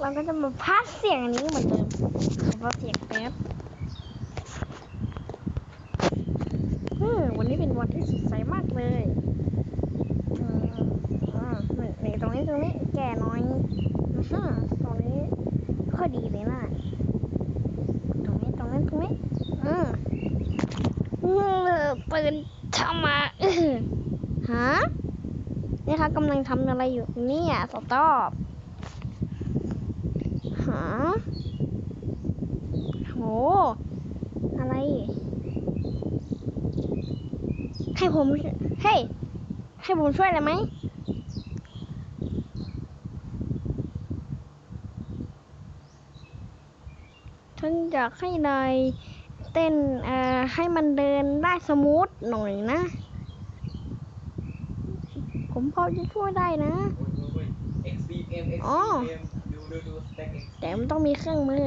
เราก็จะมาพักเสียงอันนี้เหมือนเดิมขอพักเสียงแป๊บวันนี้เป็นวันที่สดใสมากเลยอืมอ่านี่นี่ตรงนี้ตรงนี้แก่น้อยอือหือตรงนี้ค่อยดีเลยนะตรงนี้ตรงนี้ตรงนี้อืมอืมปืนทำมาฮะนี่ค่ะกำลังทำอะไรอยู่เนี่ยสต๊อป หาโห อะไร ให้ผมเฮ้ยให้ผมช่วยอะไรไหมฉันอยากให้นายเต้นเอ่อให้มันเดินได้สมูทหน่อยนะ ผมพอจะช่วยได้นะ Extreme M อ๋อ Extreme M ดูดูดูสเต็กแต่มันต้องมีเครื่องมือ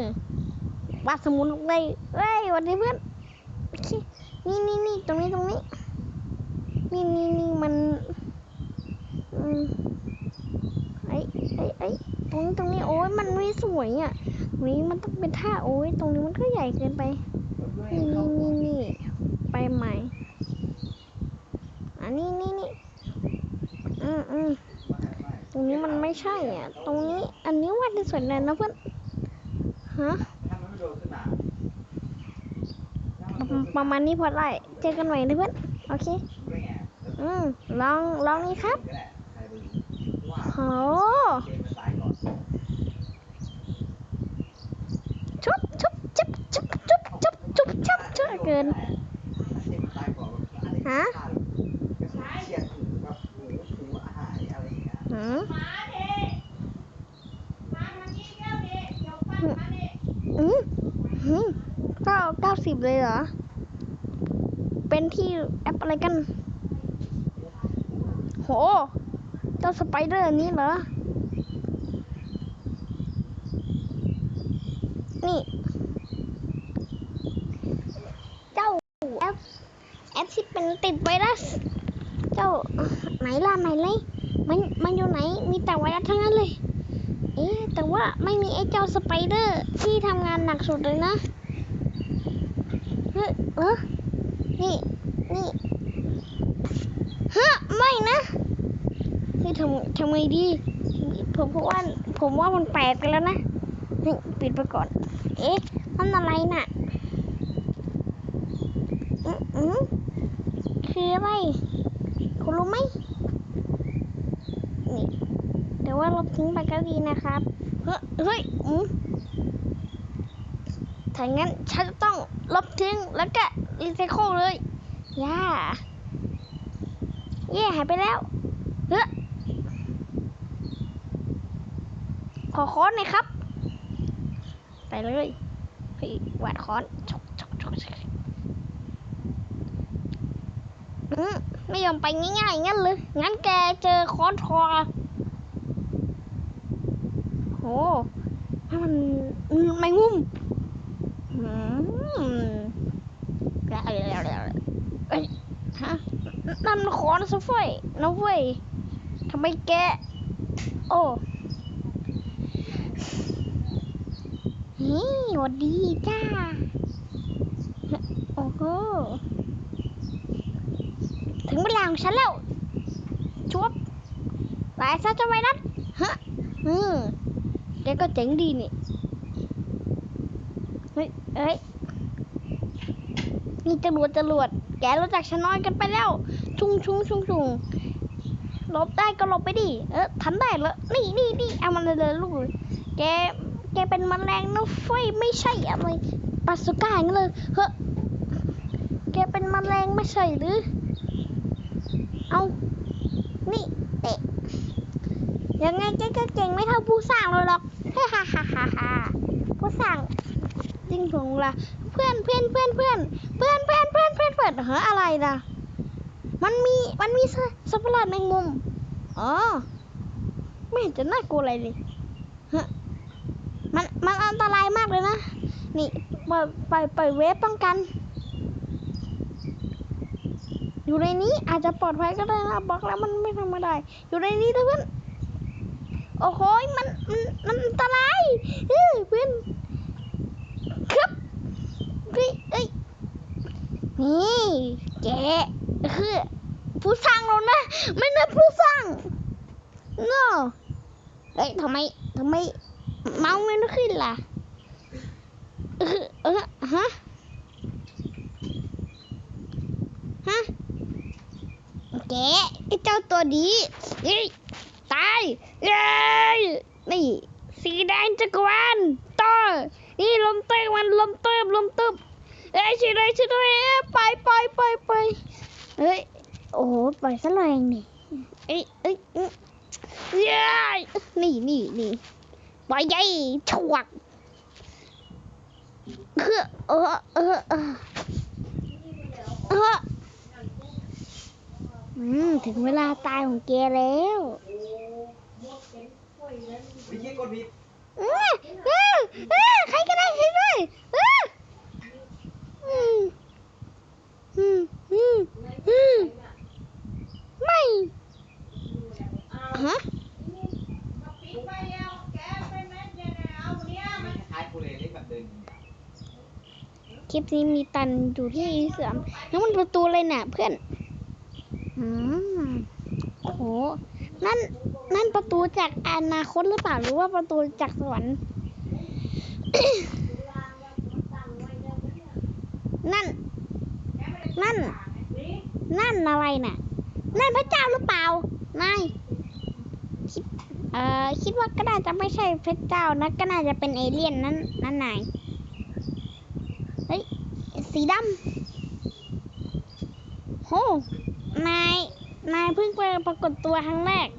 วาดสมุนได้เฮ้ยวันนี้เพื่อนโอเคนี่นี่นี่ตรงนี้ตรงนี้นี่นี่นี่มันอืมไอ้ไอ้ไอ้ตรงนี้ตรงนี้โอ้ยมันไม่สวยอะตรงนี้มันต้องเป็นท่าโอ้ยตรงนี้มันก็ใหญ่เกินไป นี่นี่นี่นี่ไปใหม่อันนี้นี่นี่อืมอืมตรงนี้มันไม่ใช่อะ ตรงนี้อันนี้วาดที่สวยเลยนะเพื่อนฮะ ถ้ามันไม่โดนขึ้นมา ประมาณนี้พอได้เจอกันใหม่นะเพื่อนโอเค อืมลองลองนี้ครับโหเกมมันตายก่อชุบชุบจุบจุบจุบจุบจุบชุบชุบเกินฮะกระเฉียดหูแบบหูหูอาหารอะไรอย่างเงี้ยหืมมาเด็กมาทางนี้แก้วเด็กเดี๋ยวปั้นมาเกอืมหืมเก้าเก้าสิบเลยเหรอ นที่แอปอะไรกัน โห เจ้าสไปเดอร์นี้เหรอ นี่ เจ้าแอปแอปที่เป็นติดไวรัส เจ้าไหนล่ะไหนเลยมันมันอยู่ไหน มีแต่ไวรัสทั้งนั้นเลย เอ๊ะแต่ว่าไม่มีไอ้เจ้าสไปเดอร์ที่ทำงานหนักสุดเลยนะ เฮ้ยเออ นี่ นี่ฮะไม่นะเฮ้ยทำทำไงดี ผมผมว่าผมว่ามันแปลกไปแล้วนะเฮ้ยปิดไปก่อน เอ๊ะนั่นอะไรน่ะอือคืออะไรคุณรู้ไหมนี่แต่ว่าลบทิ้งไปก็ดีนะครับ เฮ้ยเฮ้ยอืมถ้างั้นฉันจะต้องลบทิ้งแล้วก็ รีไซเคิลเลยย่าเย่หายไปแล้วเฮ้ยขอค้อนหน่อยครับ ไปเลยเฮ้ยวาดค้อนชกชกชกชกมไม่ยอมไปง่ายๆงั้นเลย งั้นแกเจอค้อนทอโหมันไม่งุ่มอืม เอ้ยฮะนั่นมันค้อนซะเฟ้ยนะเว้ยทำไมแกโอ้นี่หวัดดีจ้า โอ้โห ถึงเวลาของฉันแล้วชวบตายซะจะไว้นัดฮะ อืมแกก็เจ๋งดีนี่ เฮ้ยเอ้ย นี่จรวดจรวด แกรู้จักฉันน้อยกันไปแล้ว ชุงชุงชุงชุงหลบได้ก็หลบไปดิ เออทันได้แล้ว นี่นี่นี่เอามันเลยลูก แก แกเป็นแมลงนะเฟ้ยไม่ใช่อะไรปาสุก้าอย่างเลย เฮ้อแกเป็นแมลงไม่ใช่หรือ เอา นี่เตะ ยังไงแกก็เก่งไม่เท่าผู้สร้างเราหรอกฮ่าฮ่าฮ่าฮ่าผู้สร้างจริงของล่ะเพื่อนเพื่อนเพื่อนเพื่อน เพื่อนเพื่อนเพื่อนเพื่อนเพื่อนเฮ้ออะไรล่ะมันมีมันมีสัตว์ประหลาดในมุมอ๋อไม่เห็นจะน่ากลัวอะไรเลยฮะมันมันอันตรายมากเลยนะ นี่ปล่อยปล่อยปล่อยเวฟป้องกัน อยู่ในนี้อาจจะปลอดภัยก็ได้นะบล็อกแล้วมันไม่ธรรมดาอยู่ในนี้เพื่อนโอ้โหมันมันมันอันตราย คือผู้สร้างเรานะ ไม่ใช่ผู้สร้างเงอเฮ้ยทำไมทำไมเมาส์ไม่ขึ้นล่ะเออเออฮะฮะแกไอเจ้าตัวดีเฮ้ยตายเย้ยนี่สีแดงจักรวาลต่อนี่ลมเติมมันลมเติมลมเติม เอ้ยช่วยด้วยช่วยด้วยเอ้ยไปไปไปไปเฮ้ยโอ้โหปล่อยซะแรงนี่เอ้ยเอ้ยเอ้ยเย้ยนี่นี่นี่ปล่อยใหญ่ฉวกคือเออเออเออเอออืมถึงเวลาตายของแกแล้ว วิธีกดผิด เออเออเออใครก็ได้ใครด้วยเอออืมอืมอืมอืมไม่ฮะ ปิดไปแล้วแกเป็นแม่เจนเอาเนี่ยมัน คล้ายๆกูเลยเล่นแบบเดิน ค ลิปนี้มีตันอยู่ที่เสื่อมนั่มันประตูเลยน่ะเพื่อนอืมโหนั่นนั่นประตูจากอนาคตหรือเปล่าหรือว่าประตูจากสวรรค์นั่น นั่น นั่นอะไรน่ะ นั่นพระเจ้าหรือเปล่านายคิดเอ่อคิดว่าก็น่าจะไม่ใช่พระเจ้านะก็น่าจะเป็นเอเลี่ยนนั่นนั่นนาย สีดำโหนาย นายเพิ่งไปปรากฏตัวครั้งแรก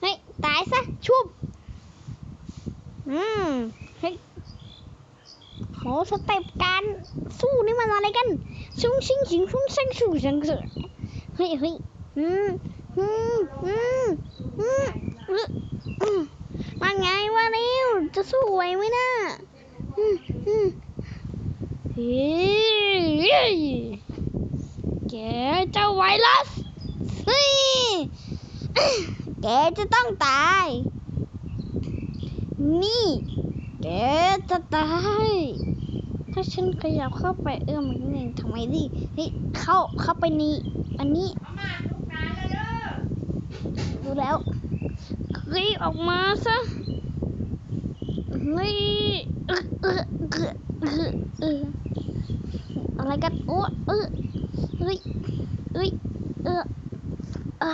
เฮ้ย ตายซะ ชุบ อืม เฮ้ยโหสเต็ปการสู้นี่มันอะไรกันชุ่งชิงชิงชุ่งชิงชูชิงชูเฮ้ยเฮ้ยอืมอืมอืมอืมอืมมมาไงวะเร็วจะสู้ไหวไหมนะอืมอืม แกเจ้าไวรัสแกจะต้องตาย นี่ แกจะตาย ถ้าฉันขยับเข้าไปเอื้อมอีกนิดนึงทำไมดิเฮ้ยเข้าเข้าไปนี่อันนี้ดูแล้วเฮ้ยออกมาซะเฮ้ย ออเออเออเออเอออะไรกันโอ้เออเฮ้ยเฮ้ยเอออ่า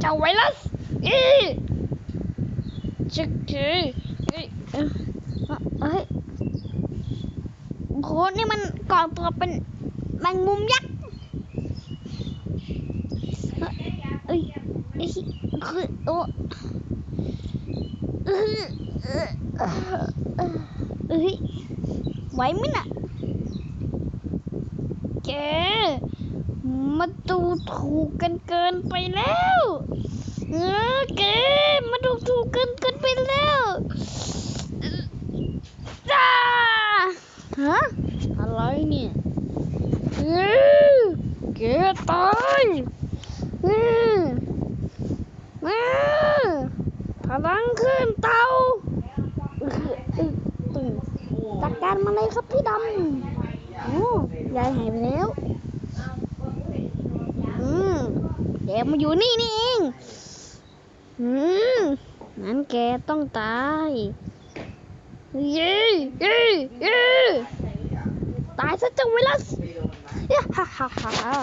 เจ้าไวรัสเอ้ยจะเกยเฮ้เออเฮ้ยโหนี่มันก่อตัวเป็นแมงมุมยักษ์เอ้ยเอ้ยคือโอ้ เอ้ยไหวไหมน่ะแกมาดูถูกกันเกินไปแล้ว เออแกมาดูถูกกันเกินไปแล้วจ้าฮะ อะไรเนี่ยเออแกตาย อืมอืมพลังขึ้นเตาอื้ออื้ออื้อจัดการ มาเลยครับพี่ดำโอ้ยายหายไปแล้ว อืมแกมาอยู่นี่นี่เอง อืมงั้นแกต้องตายเย้เย้เย้ตายซะจังเวลัสไปโดนมันเย้ฮ่าฮ่าฮ่าฮ่า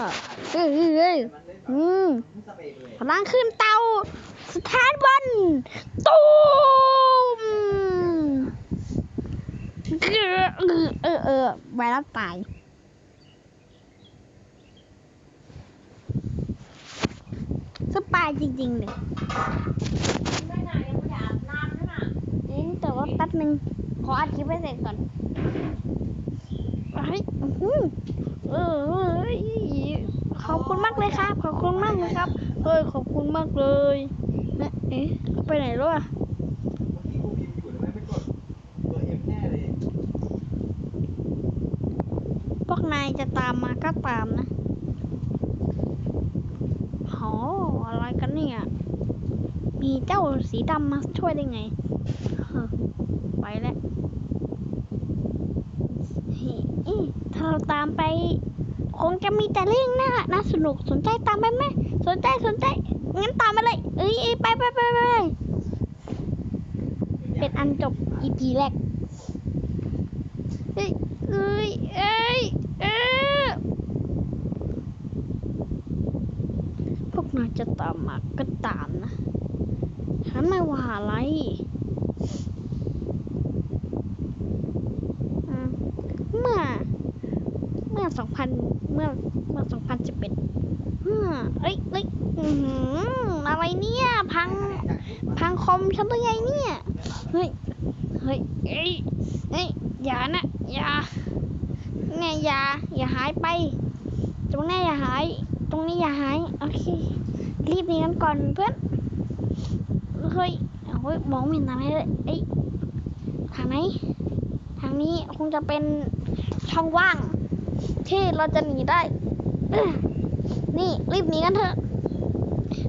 เฮ้ยเฮ้ยอืมพลังขึ้นเตาสถานบอลตูม เออเออเออเออไวรัสตายสปายจริงๆเลยไม่น่ายังไม่อาบน้ำนะน่ะจริงแต่ว่าแป๊บนึง ขออัดคลิปให้เสร็จก่อนเฮ้ยอื้อหือเออเฮ้ยขอบคุณมากเลยครับ ขอบคุณมากเลยครับ เฮ้ย ขอบคุณมากเลยเอ๊ะเอ๊ะเอาไปไหนแล้วอะ เมื่อกี้กูพิมพ์อยู่แล้วไม่ไปกดตัวเอ็มแน่เลย พวกนาย จะตามมาก็ตามนะโหอะไรกันเนี่ย มีเจ้าสีดำมาช่วยได้ไง ไปแล้วเฮ้ถ้าเราตามไป คงจะมีแต่เรื่องน่าน่าสนุกสนใจตามไปไหมสนใจสนใจ งั้นตามมาเลย เอ้ยไปไปไปไปไปเป็นอันจบ EP แรกเอ้ยเอ้ยเอ้ยเออพวกนาย จะตามมาก็ตามนะฉันไม่ว่าอะไรเมื่อ เมื่อสองพันเมื่อเมื่อสองพันสิบเอ็ดเฮ้อเอ้ยเอ้ยอือหืออะไรเนี่ย พัง พังคอมฉันตัวใหญ่เนี่ย เฮ้ย เฮ้ย เอ้ยเอ้ยอย่านะอย่าเนี่ยอย่า อย่าหายไป ตรงนี้อย่าหาย ตรงนี้อย่าหาย โอเค รีบหนีกันก่อนเพื่อน เฮ้ยเฮ้ยมองไม่เห็นอะไรเลยเอ้ยทางไหน ทางนี้คงจะเป็นช่องว่าง ที่เราจะหนีได้ นี่รีบหนีกันเถอะ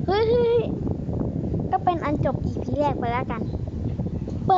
เฮ้ยก็เป็นอันจบ EP แรกไปแล้วกัน ไป